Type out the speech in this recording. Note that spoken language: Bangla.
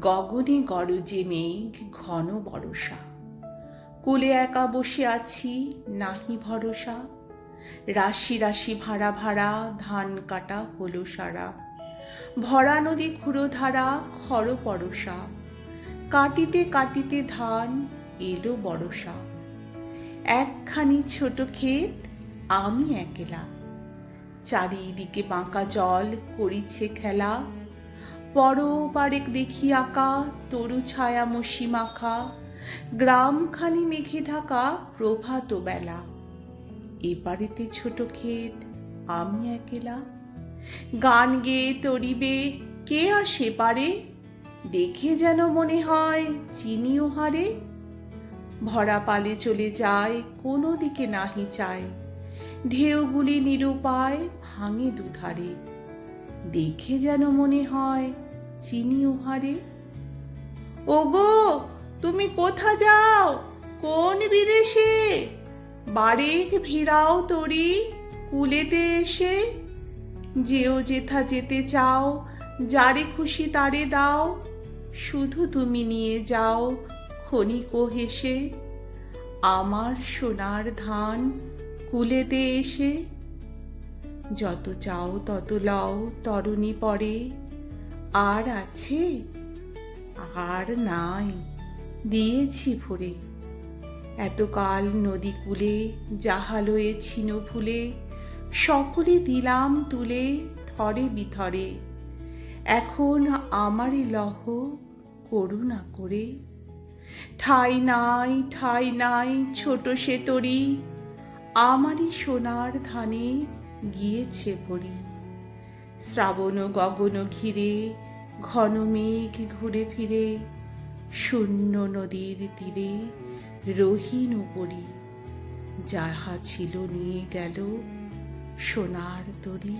গগনে গরজে মেঘ, ঘন বরষা। কুলে একা বসে আছি, নাহি ভরসা। রাশি রাশি ভাড়া ভাড়া, ধান কাটা হলো সারা। ভরা নদী ক্ষুরধারা, খর পরশা কাটিতে কাটিতে ধান এলো বরষা একখানি ছোট ক্ষেত, আমি একলা। চারিদিকে বাঁকা জল, করিছে খেলা। পরপারেক দেখি আঁকা, তরু ছায়া মসি মাখা, গ্রামখানি মেঘে ঢাকা প্রভাত বেলা। এপারেতে ছোট ক্ষেত, আমি একেলা। গান গেয়ে তরিবে, কে আসে পারে? দেখে যেন মনে হয় চিনি ও হারে। ভরা পালে চলে যায়, কোনো দিকে নাহি চায়। ঢেউগুলি নিরুপায় ভাঙে দুধারে। দেখে যেন মনে হয় চিনি উহারে। ওগো, তুমি কোথা যাও? কোন বিদেশে? বারেক ভিড়াও তরি কুলেতে এসে। যেও যেথা যেতে চাও, যারে খুশি তারে দাও। শুধু তুমি নিয়ে যাও ক্ষণিক হেসে। আমার সোনার ধান কুলেতে এসে। যত চাও তত লও, তরুণী পরে। আর আছে? আর নাই। দিয়েছি ভরে। এতকাল নদী কূলে জাহালয়ে ছিন ফুলে সকলে দিলাম তুলে থরে বিথরে। এখন আমারই লহ করুণা করে। ঠাই নাই ঠাই নাই, ছোট সে তরি, আমারই সোনার ধানে গিয়েছে ভরি শ্রাবণ গগন ঘিরে, ঘন মেঘ ঘুরে ফিরে, শূন্য নদীর তীরে রহিন উপরি। যাহা ছিল নিয়ে গেল সোনার তরী